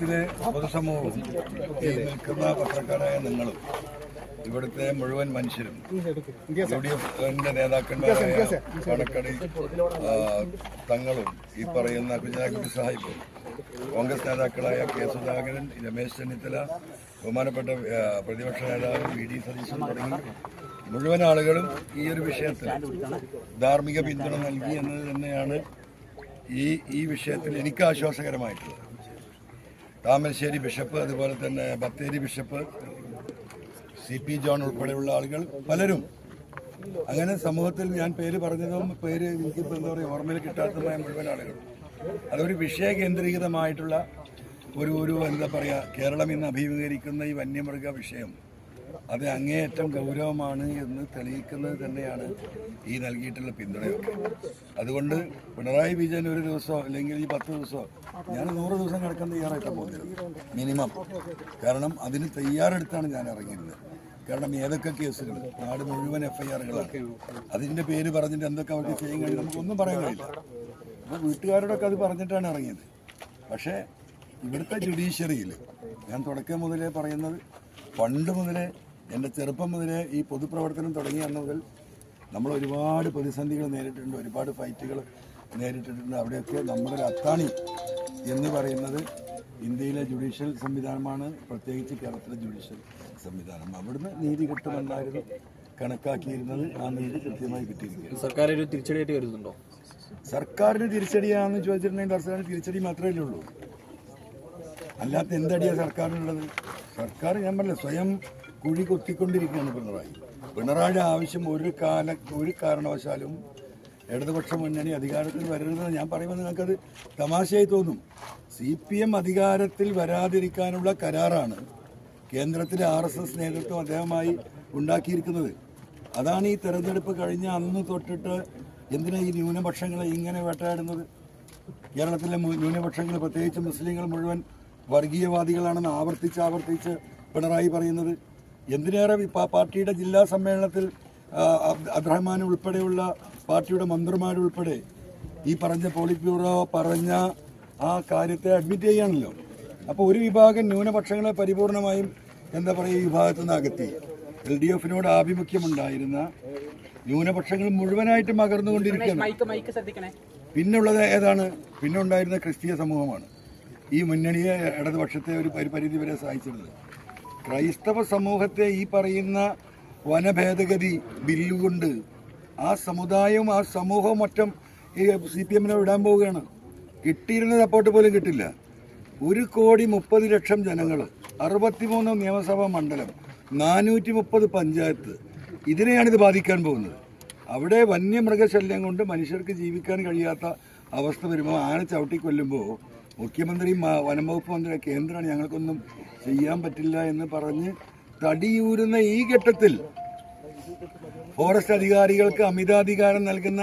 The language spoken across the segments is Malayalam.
കേരളത്തിലെ പൊതുസമൂഹവും ഈ നിൽക്കുന്ന പത്രക്കാരായ നിങ്ങളും ഇവിടുത്തെ മുഴുവൻ മനുഷ്യരും യു ഡി എഫിന്റെ നേതാക്കന്മാരായ കണക്കടി ആ, തങ്ങളും ഈ പറയുന്ന കുഞ്ഞാക്കുട്ടി സാഹിബും കോൺഗ്രസ് നേതാക്കളായ കെ സുധാകരൻ രമേശ് ചെന്നിത്തല ബഹുമാനപ്പെട്ട പ്രതിപക്ഷ നേതാവ് വി ഡി സതീശൻ തുടങ്ങി മുഴുവൻ ആളുകളും ഈ ഒരു വിഷയത്തിൽ ധാർമ്മിക പിന്തുണ നൽകി എന്നത് തന്നെയാണ് ഈ ഈ വിഷയത്തിൽ എനിക്ക് ആശ്വാസകരമായിട്ടുള്ളത്. താമരശ്ശേരി ബിഷപ്പ് അതുപോലെ തന്നെ Bathery bishop C P John ഉൾപ്പെടെയുള്ള ആളുകൾ പലരും. അങ്ങനെ സമൂഹത്തിൽ ഞാൻ പേര് പറഞ്ഞതും പേര് എനിക്കിപ്പോൾ എന്താ പറയുക ഓർമ്മയിൽ കിട്ടാത്തതുമായ മുഴുവൻ ആളുകൾ അതൊരു വിഷയ കേന്ദ്രീകൃതമായിട്ടുള്ള ഒരു ഒരു എന്താ പറയുക കേരളം ഇന്ന് അഭിമുഖീകരിക്കുന്ന ഈ വന്യമൃഗ വിഷയം. അത് അങ്ങേയറ്റം ഗൗരവമാണ് എന്ന് തെളിയിക്കുന്നത് തന്നെയാണ് ഈ നൽകിയിട്ടുള്ള പിന്തുണയൊക്കെ. അതുകൊണ്ട് പിണറായി വിജയൻ ഒരു ദിവസമോ അല്ലെങ്കിൽ ഈ പത്ത് ദിവസമോ ഞാൻ നൂറ് ദിവസം കിടക്കാൻ തയ്യാറായിട്ടാണ് പോകുന്നത് മിനിമം. കാരണം അതിന് തയ്യാറെടുത്താണ് ഞാൻ ഇറങ്ങിയിരുന്നത്. കാരണം ഏതൊക്കെ കേസുകൾ നാട് മുഴുവൻ എഫ് അതിന്റെ പേര് പറഞ്ഞിട്ട് എന്തൊക്കെ അവർക്ക് ചെയ്യാൻ കഴിയും നമുക്കൊന്നും പറയാൻ കഴിയില്ല. അപ്പോൾ വീട്ടുകാരോടൊക്കെ അത് പറഞ്ഞിട്ടാണ് ഇറങ്ങിയത്. പക്ഷേ ഇവിടുത്തെ ജുഡീഷ്യറിയിൽ ഞാൻ തുടക്കം മുതലേ പറയുന്നത് പണ്ട് മുതലേ എന്റെ ചെറുപ്പം മുതലേ ഈ പൊതുപ്രവർത്തനം തുടങ്ങിയ അന്ന് മുതൽ നമ്മൾ ഒരുപാട് പ്രതിസന്ധികൾ നേരിട്ടിട്ടുണ്ട് ഒരുപാട് ഫൈറ്റുകൾ നേരിട്ടിട്ടുണ്ട്. അവിടെയൊക്കെ നമ്മുടെ ഒരു അത്താണി എന്ന് പറയുന്നത് ഇന്ത്യയിലെ ജുഡീഷ്യൽ സംവിധാനമാണ് പ്രത്യേകിച്ച് കേരളത്തിലെ ജുഡീഷ്യൽ സംവിധാനം. അവിടുന്ന് നീതി കിട്ടുമെന്നായിരുന്നു കണക്കാക്കിയിരുന്നത്. ആ നീതി കൃത്യമായി കിട്ടിയിരിക്കുകയാണ്. സർക്കാർ ഒരു തിരിച്ചടിയായിട്ട് കരുതുന്നുണ്ടോ? സർക്കാരിന് തിരിച്ചടിയാണെന്ന് ചോദിച്ചിട്ടുണ്ടെങ്കിൽ സർക്കാരിന് തിരിച്ചടി മാത്രമേ ഉള്ളൂ. അല്ലാത്ത എന്തടിയാണ് സർക്കാരിനുള്ളത്? സർക്കാർ ഞാൻ പറഞ്ഞില്ല സ്വയം കുഴി കൊത്തിക്കൊണ്ടിരിക്കുകയാണ് പിണറായി. പിണറായിയുടെ ആവശ്യം ഒരു കാല ഒരു കാരണവശാലും ഇടതുപക്ഷ മുന്നണി അധികാരത്തിൽ വരരുതെന്ന് ഞാൻ പറയുമ്പോൾ നിങ്ങൾക്കത് തമാശയായി തോന്നും. സി പി എം അധികാരത്തിൽ വരാതിരിക്കാനുള്ള കരാറാണ് കേന്ദ്രത്തിലെ ആർ എസ് എസ് നേതൃത്വം അദ്ദേഹമായി ഉണ്ടാക്കിയിരിക്കുന്നത്. അതാണ് ഈ തെരഞ്ഞെടുപ്പ് കഴിഞ്ഞ അന്ന് തൊട്ടിട്ട് എന്തിനാ ഈ ന്യൂനപക്ഷങ്ങളെ ഇങ്ങനെ വേട്ടയാടുന്നത്? കേരളത്തിലെ ന്യൂനപക്ഷങ്ങൾ പ്രത്യേകിച്ച് മുസ്ലിങ്ങൾ മുഴുവൻ വർഗീയവാദികളാണെന്ന് ആവർത്തിച്ച് ആവർത്തിച്ച് പിണറായി പറയുന്നത്. എന്തിനേറെ പാർട്ടിയുടെ ജില്ലാ സമ്മേളനത്തിൽ അബ്രഹ്മാൻ ഉൾപ്പെടെയുള്ള പാർട്ടിയുടെ മന്ത്രിമാരുൾപ്പെടെ ഈ പറഞ്ഞ പോളിറ്റ് ബ്യൂറോ പറഞ്ഞ ആ കാര്യത്തെ അഡ്മിറ്റ് ചെയ്യുകയാണല്ലോ അപ്പോൾ ഒരു വിഭാഗം ന്യൂനപക്ഷങ്ങളെ പരിപൂർണമായും എന്താ പറയുക ഈ വിഭാഗത്തു നിന്ന് അകത്തി എൽ ഡി എഫിനോട് ആഭിമുഖ്യമുണ്ടായിരുന്ന ന്യൂനപക്ഷങ്ങൾ മുഴുവനായിട്ടും അകർന്നുകൊണ്ടിരിക്കുകയാണ്. പിന്നുള്ളത് ഏതാണ്? പിന്നെ ഉണ്ടായിരുന്ന ക്രിസ്തീയ സമൂഹമാണ്. ഈ മുന്നണിയെ ഇടതുപക്ഷത്തെ ഒരു പരിപരിധി വരെ സഹായിച്ചിരുന്നത് ക്രൈസ്തവ സമൂഹത്തെ ഈ പറയുന്ന വനഭേദഗതി ബില്ലുകൊണ്ട് ആ സമുദായവും ആ സമൂഹവും മറ്റും ഈ സി പി എമ്മിനെ വിടാൻ പോവുകയാണ്. കിട്ടിയിരുന്ന സപ്പോർട്ട് പോലും കിട്ടില്ല. ഒരു കോടി മുപ്പത് ലക്ഷം ജനങ്ങൾ അറുപത്തിമൂന്ന് നിയമസഭാ മണ്ഡലം നാനൂറ്റി മുപ്പത് പഞ്ചായത്ത് ഇതിനെയാണിത് ഇത് ബാധിക്കാൻ പോകുന്നത്. അവിടെ വന്യമൃഗശല്യം കൊണ്ട് മനുഷ്യർക്ക് ജീവിക്കാൻ കഴിയാത്ത അവസ്ഥ വരുമ്പോൾ ആന ചവിട്ടി മുഖ്യമന്ത്രി വനംവകുപ്പ് വനം വകുപ്പ് മന്ത്രി കേന്ദ്രമാണ് ഞങ്ങൾക്കൊന്നും ചെയ്യാൻ പറ്റില്ല എന്ന് പറഞ്ഞ് തടിയൂരുന്ന ഈ ഘട്ടത്തിൽ ഫോറസ്റ്റ് അധികാരികൾക്ക് അമിതാധികാരം നൽകുന്ന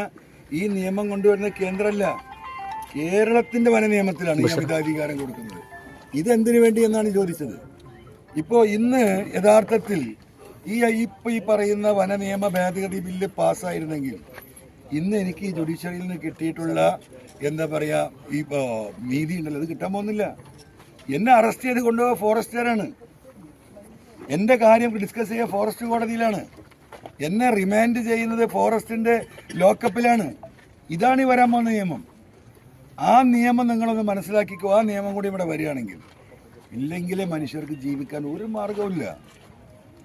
ഈ നിയമം കൊണ്ടുവരുന്ന കേന്ദ്രമല്ല കേരളത്തിന്റെ വന നിയമത്തിലാണ് ഈ അമിതാധികാരം കൊടുക്കുന്നത്. ഇതെന്തിനു വേണ്ടി എന്നാണ് ചോദിച്ചത്? ഇപ്പോ ഇന്ന് യഥാർത്ഥത്തിൽ ഈ ഇപ്പൊ ഈ പറയുന്ന വന നിയമ ഭേദഗതി ബില്ല് പാസ്സായിരുന്നെങ്കിൽ ഇന്ന് എനിക്ക് ജുഡീഷ്യറിയിൽ നിന്ന് കിട്ടിയിട്ടുള്ള എന്താ പറയാ ഈ നീതി ഉണ്ടല്ലോ അത് കിട്ടാൻ പോകുന്നില്ല. എന്നെ അറസ്റ്റ് ചെയ്ത് കൊണ്ടുപോയ ഫോറസ്റ്റുകാരാണ്. എന്റെ കാര്യം ഡിസ്കസ് ചെയ്യുക ഫോറസ്റ്റ് കോടതിയിലാണ്. എന്നെ റിമാൻഡ് ചെയ്യുന്നത് ഫോറസ്റ്റിന്റെ ലോക്കപ്പിലാണ് ഇതാണ് ഈ വരാൻ പോകുന്ന നിയമം. ആ നിയമം നിങ്ങളൊന്ന് മനസ്സിലാക്കിക്കോ. ആ നിയമം കൂടി ഇവിടെ വരികയാണെങ്കിൽ. ഇല്ലെങ്കിലേ മനുഷ്യർക്ക് ജീവിക്കാൻ ഒരു മാർഗവുമില്ല.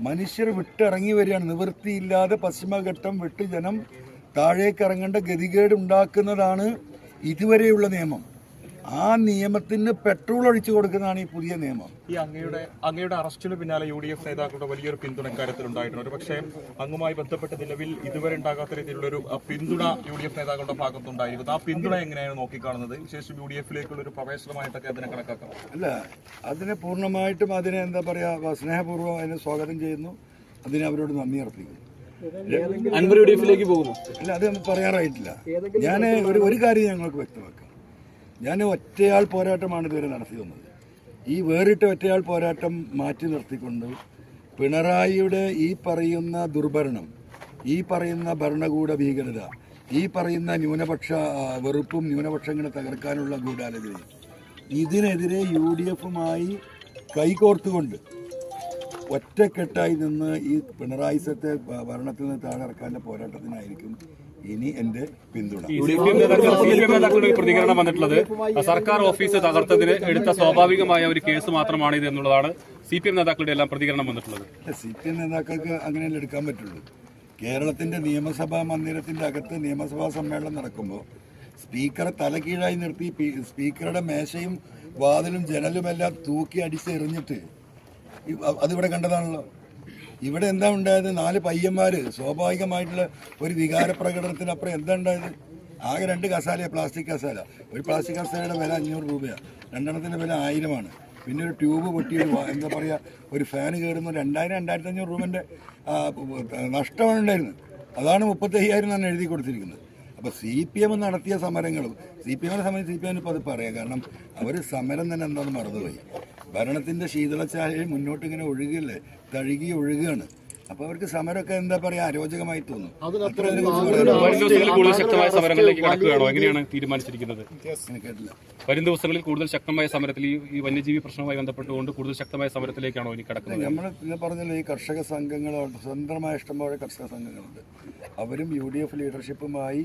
മനുഷ്യർ വിട്ടിറങ്ങി വരികയാണ്. നിവൃത്തിയില്ലാതെ പശ്ചിമഘട്ടം വിട്ട് ജനം താഴേക്ക് ഇറങ്ങേണ്ട ഗതികേട് ഉണ്ടാക്കുന്നതാണ് ഇതുവരെയുള്ള നിയമം. ആ നിയമത്തിന് പെട്രോൾ ഒഴിച്ചു കൊടുക്കുന്നതാണ് ഈ പുതിയ നിയമം. ഈ അങ്ങയുടെ അങ്ങയുടെ അറസ്റ്റിന് പിന്നാലെ യു ഡി എഫ് നേതാക്കളുടെ വലിയൊരു പിന്തുണ ഇക്കാര്യത്തിൽ ഉണ്ടായിട്ടുണ്ട് പക്ഷേ അങ്ങുമായി ബന്ധപ്പെട്ട നിലവിൽ ഇതുവരെ ഉണ്ടാകാത്ത രീതിയിലുള്ള ഒരു പിന്തുണ യു ഡി എഫ് നേതാക്കളുടെ ഭാഗത്തുണ്ടായിരുന്നു. ആ പിന്തുണ എങ്ങനെയാണ് നോക്കിക്കാണുന്നത്? വിശേഷം യു ഡി എഫിലേക്കുള്ള ഒരു പ്രവേശനമായിട്ടൊക്കെ അതിനെ കണക്കാക്കാം. അല്ല അതിനെ പൂർണമായിട്ടും അതിനെ എന്താ പറയുക സ്നേഹപൂർവം അതിനെ സ്വാഗതം ചെയ്യുന്നു. അതിനെ അവരോട് നന്ദി അർപ്പിക്കുന്നു. അൻവർ യു ഡി എഫിലേക്ക് പോകുന്നു. അല്ല അത് പറയാറായിട്ടില്ല. ഞാൻ ഒരു ഒരു കാര്യം ഞങ്ങൾക്ക് വ്യക്തമാക്കാം. ഞാൻ ഒറ്റയാൾ പോരാട്ടമാണ് ഇതുവരെ നടത്തി വന്നത്. ഈ വേറിട്ട ഒറ്റയാൾ പോരാട്ടം മാറ്റി നിർത്തിക്കൊണ്ട് പിണറായിയുടെ ഈ പറയുന്ന ദുർഭരണം ഈ പറയുന്ന ഭരണകൂട ഭീകരത ഈ പറയുന്ന ന്യൂനപക്ഷ വെറുപ്പും ന്യൂനപക്ഷങ്ങളെ തകർക്കാനുള്ള ഗൂഢാലോചനയും ഇതിനെതിരെ യു ഡി എഫുമായി കൈകോർത്തുകൊണ്ട് ഒറ്റക്കെട്ടായി നിന്ന് ഈ പിണറായി സത്തെ ഭരണത്തിൽ നിന്ന് താഴെ ഇറക്കാന്റെ പോരാട്ടത്തിനായിരിക്കും ഇനി എന്റെ പിന്തുണ. പ്രതികരണം വന്നിട്ടുള്ളത് സർക്കാർ ഓഫീസ് തകർത്തതിന് എടുത്ത സ്വാഭാവികമായ ഒരു കേസ് മാത്രമാണ് ഇത് എന്നുള്ളതാണ് സി പി എം നേതാക്കളുടെ എല്ലാം പ്രതികരണം വന്നിട്ടുള്ളത്. സി പി എം നേതാക്കൾക്ക് അങ്ങനെയല്ലേ എടുക്കാൻ പറ്റുള്ളൂ? കേരളത്തിന്റെ നിയമസഭാ മന്ദിരത്തിന്റെ അകത്ത് നിയമസഭാ സമ്മേളനം നടക്കുമ്പോൾ സ്പീക്കറെ തലകീഴായി നിർത്തി സ്പീക്കറുടെ മേശയും വാതിലും ജനലുമെല്ലാം തൂക്കി അടിച്ചെറിഞ്ഞിട്ട് അതിവിടെ കണ്ടതാണല്ലോ. ഇവിടെ എന്താ ഉണ്ടായത്? നാല് പയ്യന്മാർ സ്വാഭാവികമായിട്ടുള്ള ഒരു വികാര പ്രകടനത്തിനപ്പുറം എന്താ ഉണ്ടായത്? ആകെ രണ്ട് കസാല പ്ലാസ്റ്റിക് കസാല. ഒരു പ്ലാസ്റ്റിക് കസാലയുടെ വില അഞ്ഞൂറ് രൂപയാണ് രണ്ടെണ്ണത്തിന്റെ വില ആയിരമാണ്. പിന്നെ ഒരു ട്യൂബ് പൊട്ടി ഒരു എന്താ പറയുക ഒരു ഫാൻ കയറുന്ന രണ്ടായിരം രണ്ടായിരത്തി അഞ്ഞൂറ് രൂപന്റെ നഷ്ടമാണ് ഉണ്ടായിരുന്നത്. അതാണ് മുപ്പത്തി അയ്യായിരം എന്നാണ് എഴുതി കൊടുത്തിരിക്കുന്നത്. അപ്പോൾ സി പി എം നടത്തിയ സമരങ്ങളും സി പി എമ്മിനെ സംബന്ധിച്ച് സി പി എമ്മിന് ഇപ്പോൾ അത് പറയാം. കാരണം അവർ സമരം തന്നെ എന്താണെന്ന് മറന്നുപോയി. ഭരണത്തിന്റെ ശീതളച്ചായ മുന്നോട്ട് ഇങ്ങനെ ഒഴുകിയല്ലേ? തഴുകി ഒഴുകുകയാണ് അപ്പൊ അവർക്ക് സമരമൊക്കെ എന്താ പറയാ? അരോചകമായി തോന്നും. ശക്തമായ സമരങ്ങളിലേക്ക് കടക്കുകയാണോ? എങ്ങനെയാണ് തീരുമാനിച്ചിരിക്കുന്നത്? വരും ദിവസങ്ങളിൽ കൂടുതൽ ശക്തമായ സമരത്തിൽ ഈ ഈ വന്യജീവി പ്രശ്നവുമായി ബന്ധപ്പെട്ടുകൊണ്ട് കൂടുതൽ ശക്തമായ സമരത്തിലേക്കാണോ ഇനി കടക്കുന്നത്? നമ്മൾ പിന്നെ പറഞ്ഞല്ലോ ഈ കർഷക സംഘങ്ങളുണ്ട് സ്വതന്ത്രമായ ഇഷ്ടംപോലെ കർഷക സംഘങ്ങളുണ്ട്. അവരും യു ഡി എഫ് ലീഡർഷിപ്പുമായി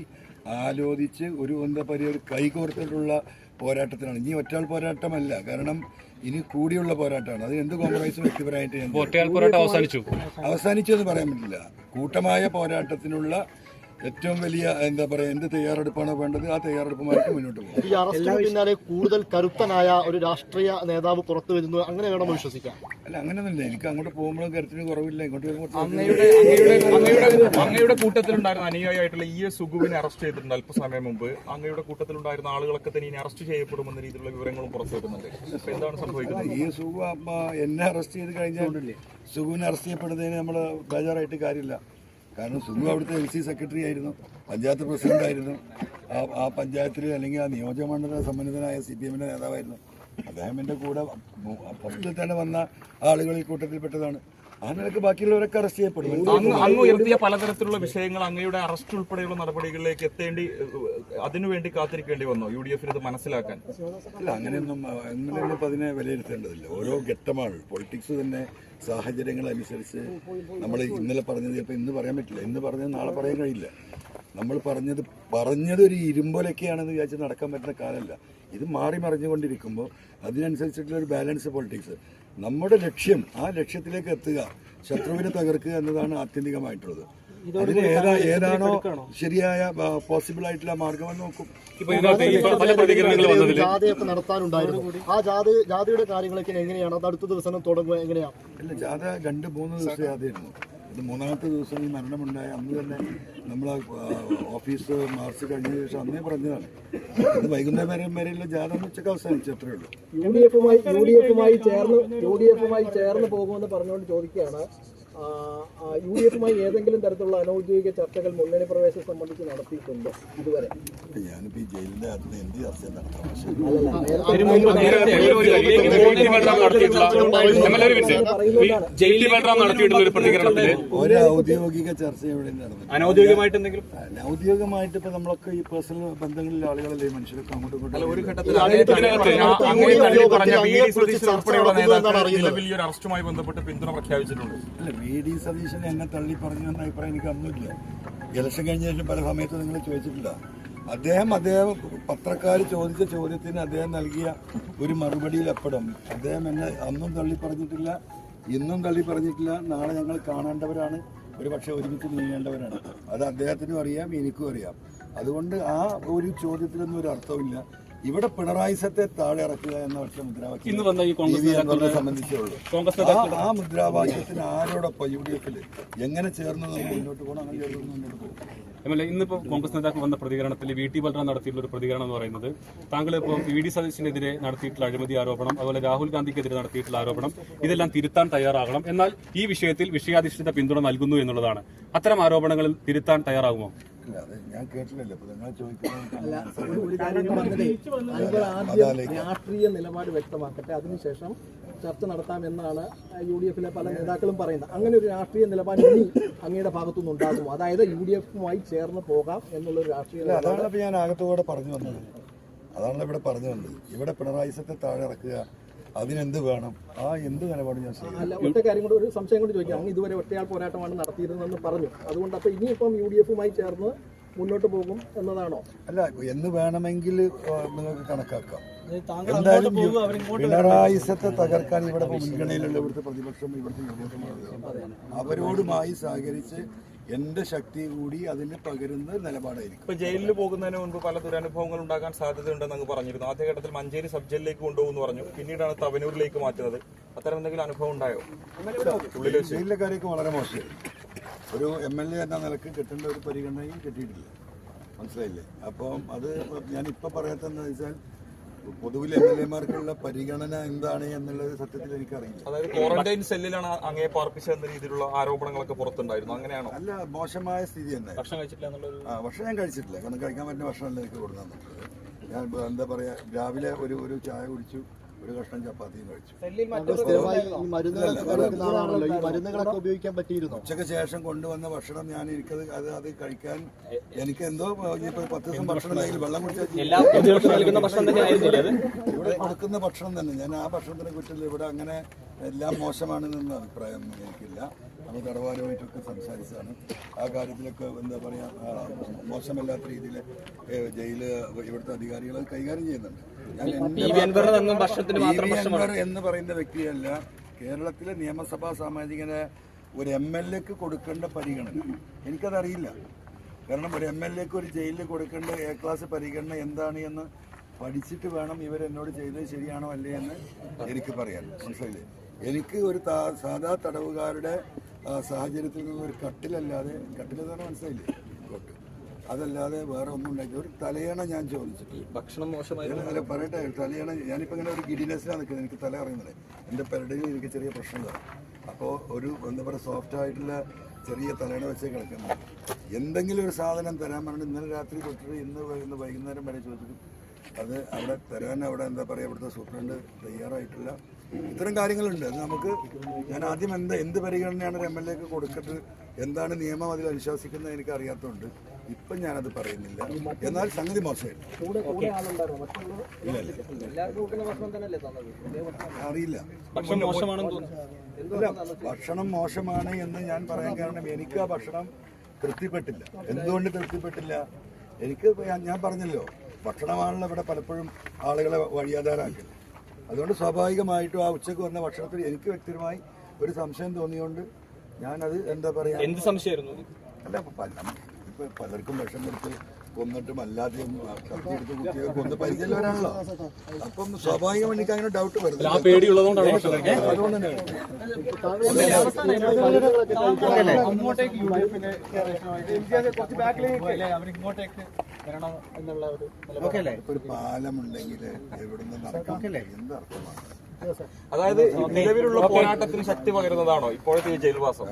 ആലോചിച്ച് ഒരു എന്താ പറയുക ഒരു കൈകോർത്തിട്ടുള്ള പോരാട്ടത്തിനാണ് ഇനി ഒറ്റയാൾ പോരാട്ടമല്ല. കാരണം ഇനി കൂടിയുള്ള പോരാട്ടമാണ്. അത് എന്ത് കോംപ്രമൈസും വ്യക്തിപരമായിട്ട്. അവസാനിച്ചു. അവസാനിച്ചു എന്ന് പറയാൻ പറ്റില്ല. കൂട്ടമായ പോരാട്ടത്തിനുള്ള ഏറ്റവും വലിയ എന്താ പറയുക എന്ത് തയ്യാറെടുപ്പാണ് വേണ്ടത് ആ തയ്യാറെടുപ്പുമായിട്ട് മുന്നോട്ട് പോകും. ഈ അറസ്റ്റിന് പിന്നാലെ കൂടുതൽ കരുത്തനായ ഒരു രാഷ്ട്രീയ നേതാവ് പുറത്തു വരുന്നു അങ്ങനെ വേണം വിശ്വസിക്കാം. അല്ല അങ്ങനെ അങ്ങനെയൊന്നുമില്ല എനിക്ക് അങ്ങോട്ട് പോകുമ്പോഴും കരുത്തിന് കുറവില്ല. ഇങ്ങോട്ട് വരുമ്പോൾ അങ്ങയുടെ അങ്ങയുടെ അങ്ങയുടെ അങ്ങയുടെ കൂട്ടത്തിലുണ്ടായിരുന്ന അനുയായിട്ടുള്ള ഇ എസ് സുഗുവിനെ അറസ്റ്റ് ചെയ്തിട്ടുണ്ട് അല്പസമയം മുമ്പ്. അങ്ങയുടെ കൂട്ടത്തിലുണ്ടായിരുന്ന ആളുകളൊക്കെ തന്നെ ഇനി അറസ്റ്റ് ചെയ്യപ്പെടുമെന്ന രീതിയിലുള്ള വിവരങ്ങളും പുറത്തു വരുന്നുണ്ട്. എന്താണ് സംഭവിക്കുന്നത്? ഈ സുഖു അമ്മ എന്നെ അറസ്റ്റ് ചെയ്ത് കഴിഞ്ഞാൽ സുഖുവിനെ അറസ്റ്റ് ചെയ്യപ്പെടുന്നതിന് നമ്മൾ ബേജാറായിട്ട് കാര്യമില്ല. കാരണം സുനു അവിടുത്തെ എൽ സി സെക്രട്ടറി ആയിരുന്നു പഞ്ചായത്ത് പ്രസിഡന്റ് ആയിരുന്നു. ആ ആ പഞ്ചായത്തിൽ അല്ലെങ്കിൽ ആ നിയോജകമണ്ഡല സമ്മന്നിതനായ സി പി എമ്മിന്റെ നേതാവായിരുന്നു. അദ്ദേഹം എന്റെ കൂടെ ഫസ്റ്റിൽ തന്നെ വന്ന ആളുകൾ ഈ കൂട്ടത്തിൽപ്പെട്ടതാണ്. ആ നിലയ്ക്ക് ബാക്കിയുള്ളവരൊക്കെ അറസ്റ്റ് ചെയ്യപ്പെടും. അങ്ങ് അങ്ങ് ഉയർത്തിയ പലതരത്തിലുള്ള വിഷയങ്ങൾ അങ്ങയുടെ അറസ്റ്റ് ഉൾപ്പെടെയുള്ള നടപടികളിലേക്ക് എത്തേണ്ടി അതിനുവേണ്ടി കാത്തിരിക്കേണ്ടി വന്നോ? യു ഡി എഫിന് ഇത് മനസ്സിലാക്കാൻ. അല്ല അങ്ങനെയൊന്നും അങ്ങനെയൊന്നും ഇപ്പം അതിനെ വിലയിരുത്തേണ്ടതില്ല. ഓരോ ഘട്ടമാണ്. പൊളിറ്റിക്സ് തന്നെ സാഹചര്യങ്ങൾ അനുസരിച്ച് നമ്മൾ ഇന്നലെ പറഞ്ഞത് ചിലപ്പോൾ ഇന്ന് പറയാൻ പറ്റില്ല. ഇന്ന് പറഞ്ഞത് നാളെ പറയാൻ കഴിയില്ല. നമ്മൾ പറഞ്ഞത് പറഞ്ഞത് ഒരു ഇരുമ്പോലൊക്കെയാണെന്ന് വിചാരിച്ച് നടക്കാൻ പറ്റുന്ന കാലമല്ല. ഇത് മാറി മറിഞ്ഞുകൊണ്ടിരിക്കുമ്പോൾ അതിനനുസരിച്ചിട്ടുള്ള ഒരു ബാലൻസ് പൊളിറ്റിക്സ് നമ്മുടെ ലക്ഷ്യം ആ ലക്ഷ്യത്തിലേക്ക് എത്തുക ശത്രുവിനെ തകർക്കുക എന്നതാണ് ആത്യന്തികമായിട്ടുള്ളത്. അതിന് ഏതാ ഏതാണോ ശരിയായ പോസിബിൾ ആയിട്ടുള്ള മാർഗം നോക്കും. ജാഥയൊക്കെ നടത്താനുണ്ടായിരുന്നു. ആ ജാഥ ജാഥയുടെ കാര്യങ്ങളൊക്കെ എങ്ങനെയാണ്? അത് അടുത്ത ദിവസം തുടങ്ങുക എങ്ങനെയാണ്? അല്ല ജാഥ രണ്ട് മൂന്ന് ദിവസം ജാഥയായിരുന്നു. മൂന്നാമത്തെ ദിവസം ഈ മരണമുണ്ടായ അന്ന് തന്നെ നമ്മൾ ഓഫീസ് മാർച്ച് കഴിഞ്ഞ ശേഷം അന്നേ പറഞ്ഞതാണ്. അത് വൈകുന്നേരം വരെയുള്ള ജാഥ ഉച്ചയ്ക്ക് അവസാനിച്ചു അത്രേ ഉള്ളൂ. യു ഡി എഫുമായി യു ഡി എഫുമായി ചേർന്ന് യു ഡി എഫുമായി ചേർന്ന് പോകുമെന്ന് പറഞ്ഞുകൊണ്ട് ചോദിക്കുകയാണ്. യു ഡി എഫുമായി ഏതെങ്കിലും തരത്തിലുള്ള അനൗദ്യോഗിക ചർച്ചകൾ മുന്നണി പ്രവേശനം സംബന്ധിച്ച് നടത്തിയിട്ടുണ്ടോ ഇതുവരെ? ഞാനിപ്പോ ഈ ജയിലിന്റെ അകത്ത് എന്ത് ചർച്ച ഒരു ഔദ്യോഗിക ചർച്ച ഇവിടെ നടന്നു അനൗദ്യോഗികമായിട്ട് എന്തെങ്കിലും? ഇപ്പം നമ്മളൊക്കെ ഈ പേഴ്സണൽ ബന്ധങ്ങളിലെ ആളുകളല്ലേ മനുഷ്യരൊക്കെ അങ്ങോട്ടും ഇങ്ങോട്ടും ഒരു ഘട്ടത്തിൽ അറസ്റ്റുമായി ബന്ധപ്പെട്ട് പിന്തുണ പ്രഖ്യാപിച്ചിട്ടുണ്ട്. അല്ല വി ഡി സതീശൻ എന്നെ തള്ളി പറഞ്ഞു എന്ന അഭിപ്രായം എനിക്ക് അന്നുമില്ല. ഇലക്ഷൻ കഴിഞ്ഞ ശേഷം പല സമയത്ത് നിങ്ങൾ ചോദിച്ചിട്ടില്ല. അദ്ദേഹം അദ്ദേഹം പത്രക്കാർ ചോദിച്ച ചോദ്യത്തിന് അദ്ദേഹം നൽകിയ ഒരു മറുപടിയിൽ എപ്പോഴും അദ്ദേഹം എന്നെ അന്നും തള്ളി പറഞ്ഞിട്ടില്ല ഇന്നും തള്ളി പറഞ്ഞിട്ടില്ല നാളെ ഞങ്ങൾ കാണേണ്ടവരാണ്. ഒരു പക്ഷേ ഒരുമിച്ച് നീങ്ങേണ്ടവരാണ്. അത് അദ്ദേഹത്തിനും അറിയാം എനിക്കും അറിയാം. അതുകൊണ്ട് ആ ഒരു ചോദ്യത്തിനൊന്നും ഒരു അർത്ഥമില്ല ഇവിടെ പിണറായി സത്തെ താഴെ ഇറക്കുക എന്ന ഒറ്റ മുദ്രാവാക്യം ഇന്ന് വന്ന ഈ കോൺഗ്രസ് ടി വി അൻവറിനെ സംബന്ധിച്ചേ ഉള്ളൂ കോൺഗ്രസ് ആ മുദ്രാവാക്യത്തിന് ആരോടൊപ്പം യു ഡി എഫിൽ എങ്ങനെ ചേർന്ന് മുന്നോട്ട് പോകണം? അങ്ങനെ ചേർന്ന് മുന്നോട്ട് പോകും. എ ഇന്നിപ്പോ കോൺഗ്രസ് നേതാക്കൾ വന്ന പ്രതികരണത്തിൽ വി ടി ബൽറാം നടത്തിയിട്ടുള്ള ഒരു പ്രതികരണം എന്ന് പറയുന്നത് താങ്കൾ ഇപ്പോൾ വി ഡി സതീശിനെതിരെ നടത്തിയിട്ടുള്ള അഴിമതി ആരോപണം അതുപോലെ രാഹുൽ ഗാന്ധിക്കെതിരെ നടത്തിയിട്ടുള്ള ആരോപണം ഇതെല്ലാം തിരുത്താൻ തയ്യാറാകണം. എന്നാൽ ഈ വിഷയത്തിൽ വിഷയാധിഷ്ഠിത പിന്തുണ നൽകുന്നു എന്നുള്ളതാണ്. അത്തരം ആരോപണങ്ങളിൽ തിരുത്താൻ തയ്യാറാകുമോ? അത് ഞാൻ കേട്ടില്ലല്ലോ. നിങ്ങൾ ചോദിക്കുന്നത് ഒരു- ഒരു കാര്യം ഞാൻ പറഞ്ഞതേ അൻവർ ആദ്യം രാഷ്ട്രീയ നിലപാട് വ്യക്തമാക്കട്ടെ. അതിനുശേഷം ചർച്ച നടത്താമെന്നാണ് യു ഡി എഫിലെ പല നേതാക്കളും പറയുന്നത്. അങ്ങനെ ഒരു രാഷ്ട്രീയ നിലപാട് ഇനി അങ്ങയുടെ ഭാഗത്തുനിന്ന് ഉണ്ടാകുമോ? അതായത് യു ഡി എഫുമായി ചേർന്ന് പോകാം എന്നുള്ള ഒരു രാഷ്ട്രീയ അല്ല നിലപാട് അതാണ് ഇപ്പൊ ഞാൻ അകത്തുകൂടെ പറഞ്ഞു വന്നത്. അതാണല്ലോ ഇവിടെ പറഞ്ഞു വന്നത്. ഇവിടെ പിണറായി സത്തെ താഴെ ഇറക്കുക. അതിനെന്ത് വേണം? ആ എന്ത് നിലപാട് ഞാൻ അല്ല ഒറ്റ കാര്യം കൂടെ ഒരു സംശയം കൊണ്ട് ചോദിക്കാം. അങ്ങ് ഇതുവരെ ഒറ്റയാൾ പോരാട്ടമാണ് നടത്തിയിരുന്നതെന്ന് പറഞ്ഞു. അതുകൊണ്ട് അപ്പൊ ഇനിയിപ്പം യു ഡി എഫുമായി ചേർന്ന് മുന്നോട്ട് പോകും എന്നതാണോ? അല്ല എന്ന് വേണമെങ്കിൽ നിങ്ങൾക്ക് കണക്കാക്കാം. എന്തായാലും പിണറായി സത്തെ തകർക്കാൻ ഇവിടെ മുൻഗണയിലുള്ള മുൻഗണനയിലുള്ള ഇവിടുത്തെ പ്രതിപക്ഷം ഇവിടുത്തെ. അവരോടുമായി സഹകരിച്ച് എന്റെ ശക്തി കൂടി അതിന് പകരുന്ന നിലപാടായിരിക്കും. ഇപ്പൊ ജയിലിൽ പോകുന്നതിന് മുൻപ് പല ദുരനുഭവങ്ങൾ ഉണ്ടാകാൻ സാധ്യതയുണ്ടെന്ന് അങ്ങ് പറഞ്ഞിരുന്നു. ആദ്യഘട്ടത്തിൽ മഞ്ചേരി സബ് ജയിലിലേക്ക് കൊണ്ടുപോകുന്നു പറഞ്ഞു. പിന്നീടാണ് തവനൂരിലേക്ക് മാറ്റുന്നത്. അത്തരം എന്തെങ്കിലും അനുഭവം ഉണ്ടായോ? ജയിലിലെ കാര്യമൊക്കെ വളരെ മോശമായി ഒരു എം എൽ എ എന്ന നിലയ്ക്ക് കിട്ടേണ്ട ഒരു പരിഗണനയും കിട്ടിയിട്ടില്ല. മനസ്സിലായില്ലേ? അപ്പം അത് ഞാൻ ഇപ്പൊ പറയാത്തെന്ന് വെച്ചാൽ പൊതുവിൽ എം എൽ എമാർക്കുള്ള പരിഗണന എന്താണ് എന്നുള്ളത് സത്യത്തിൽ എനിക്കറിയില്ല. അതായത് ക്വാറന്റൈൻ സെല്ലിലാണ് അങ്ങേ പാർപ്പിച്ചെന്ന രീതിയിലുള്ള ആരോപണങ്ങളൊക്കെ പുറത്തുണ്ടായിരുന്നു. അങ്ങനെയാണോ? അല്ല മോശമായ സ്ഥിതി തന്നെ. ഭക്ഷണം കഴിച്ചിട്ടില്ല ആ ഭക്ഷണം ഞാൻ കഴിച്ചിട്ടില്ല. കാരണം കഴിക്കാൻ പറ്റുന്ന ഭക്ഷണമല്ല എനിക്ക് കൊടുക്കാൻ ഞാൻ ഇപ്പൊ എന്താ പറയാ രാവിലെ ഒരു ഒരു ചായ കുടിച്ചു. ഒരു കഷ്ണം ചപ്പാത്തിയും കഴിച്ചു. മരുന്നുകളൊക്കെ ഉപയോഗിക്കാൻ പറ്റിയിരുന്നു. ഉച്ചയ്ക്ക് ശേഷം കൊണ്ടുവന്ന ഭക്ഷണം ഞാൻ എനിക്കത് അത് അത് കഴിക്കാൻ എനിക്ക് എന്തോ ഇനിയിപ്പോ പത്ത് ദിവസം ഭക്ഷണം വെള്ളം കുടിച്ചാൽ എല്ലാ പ്രതികൾക്കും നൽകുന്ന തന്നെ ആയിരുന്നില്ല അത്? ഇവിടെ കൊടുക്കുന്ന ഭക്ഷണം തന്നെ. ഞാൻ ആ ഭക്ഷണത്തിനെ കുറിച്ചുള്ള ഇവിടെ അങ്ങനെ എല്ലാം മോശമാണെന്നൊന്നും അഭിപ്രായം എനിക്കില്ല. നമ്മൾ തടവാരുമായിട്ടൊക്കെ സംസാരിച്ചാണ് ആ കാര്യത്തിലൊക്കെ എന്താ പറയുക മോശമല്ലാത്ത രീതിയിൽ ജയിൽ ഇവിടുത്തെ അധികാരികൾ കൈകാര്യം ചെയ്യുന്നുണ്ട്. എന്ന് പറയുന്ന വ്യക്തിയല്ല കേരളത്തിലെ നിയമസഭാ സാമാജികന് ഒരു എം എൽ എക്ക് കൊടുക്കേണ്ട പരിഗണന. എനിക്കതറിയില്ല. കാരണം ഒരു എം എൽ എക്ക് ഒരു ജയിലിൽ കൊടുക്കേണ്ട എ ക്ലാസ് പരിഗണന എന്താണ് എന്ന് പഠിച്ചിട്ട് വേണം ഇവരെന്നോട് ചെയ്തത് ശരിയാണോ അല്ലേ എന്ന് എനിക്ക് പറയാൻ. മനസ്സിലായില്ലേ? എനിക്ക് ഒരു സാധാ തടവുകാരുടെ സാഹചര്യത്തിൽ നിന്ന് ഒരു കട്ടിലല്ലാതെ കട്ടിലെന്ന് പറഞ്ഞാൽ മനസ്സിലായില്ലേ? അതല്ലാതെ വേറെ ഒന്നും ഉണ്ടാക്കി ഒരു തലയണ ഞാൻ ചോദിച്ചിട്ടില്ല ഭക്ഷണം മോശമായി പറയട്ടെ തലയണ ഞാനിപ്പോൾ ഇങ്ങനെ ഒരു ഗിഡിനെസ്സിലാണ് നിൽക്കുന്നത്. എനിക്ക് തല അറിയുന്നത് എന്റെ പെരടയിൽ എനിക്ക് ചെറിയ പ്രശ്നങ്ങളാണ് അപ്പോൾ ഒരു എന്താ പറയുക സോഫ്റ്റ് ആയിട്ടുള്ള ചെറിയ തലയണ വെച്ചേ കിടക്കുന്നത് എന്തെങ്കിലും ഒരു സാധനം തരാൻ പറഞ്ഞിട്ട് ഇന്നലെ രാത്രി തൊട്ടിട്ട് ഇന്ന് ഇന്ന് വൈകുന്നേരം വരെ ചോദിച്ചിട്ട് അത് അവിടെ തരാൻ അവിടെ എന്താ പറയുക ഇവിടുത്തെ സൂപ്രണ്ട് തയ്യാറായിട്ടില്ല. ഇത്തരം കാര്യങ്ങളുണ്ട്. അത് നമുക്ക് ഞാൻ ആദ്യം എന്താ എന്ത് പരിഗണനയാണ് ഒരു എം എൽ എക്ക് കൊടുത്തിട്ട് എന്താണ് നിയമം അതിൽ അനുശാസിക്കുന്നത് എനിക്ക് അറിയാത്തതുകൊണ്ട് ഇപ്പം ഞാനത് പറയുന്നില്ല. എന്നാൽ സംഗതി മോശമില്ല അറിയില്ല. ഭക്ഷണം മോശമാണെന്ന് തോന്നുന്നു. അല്ല ഭക്ഷണം മോശമാണ് എന്ന് ഞാൻ പറയാൻ കാരണം എനിക്ക് ആ ഭക്ഷണം തൃപ്തിപ്പെട്ടില്ല. എന്തുകൊണ്ട് തൃപ്തിപ്പെട്ടില്ല? എനിക്ക് ഞാൻ- പറഞ്ഞല്ലോ ഭക്ഷണമാണല്ലോ ഇവിടെ പലപ്പോഴും ആളുകളെ വഴിയാധാരാക്കുന്നത് അതുകൊണ്ട് സ്വാഭാവികമായിട്ടും ആ ഉച്ചയ്ക്ക് വന്ന ഭക്ഷണത്തിൽ എനിക്ക് വ്യക്തിപരമായി ഒരു സംശയം തോന്നിയോണ്ട് ഞാനത് എന്താ പറയാ എന്ത് സംശയമായിരുന്നു? അല്ല പലർക്കും വിഷം കൊടുത്ത് കൊന്നിട്ടും അല്ലാതെയും കത്തിയെടുത്ത് കുത്തിയൊക്കെ കൊന്ന് പരിചയമുള്ളവരാണല്ലോ അപ്പം സ്വാഭാവികമായി എനിക്ക് അങ്ങനെ ഡൗട്ട് വരുന്നില്ല അതുകൊണ്ട് തന്നെയാണ് ഒരു പാലമുണ്ടെങ്കിൽ എവിടുന്ന് നടക്കാം? എന്തർത്ഥമാണ്? അതായത് നിലവിലുള്ള പോരാട്ടത്തിന് ശക്തി പകരുന്നതാണോ ഇപ്പോഴത്തെ ഈ ജയിൽവാസം.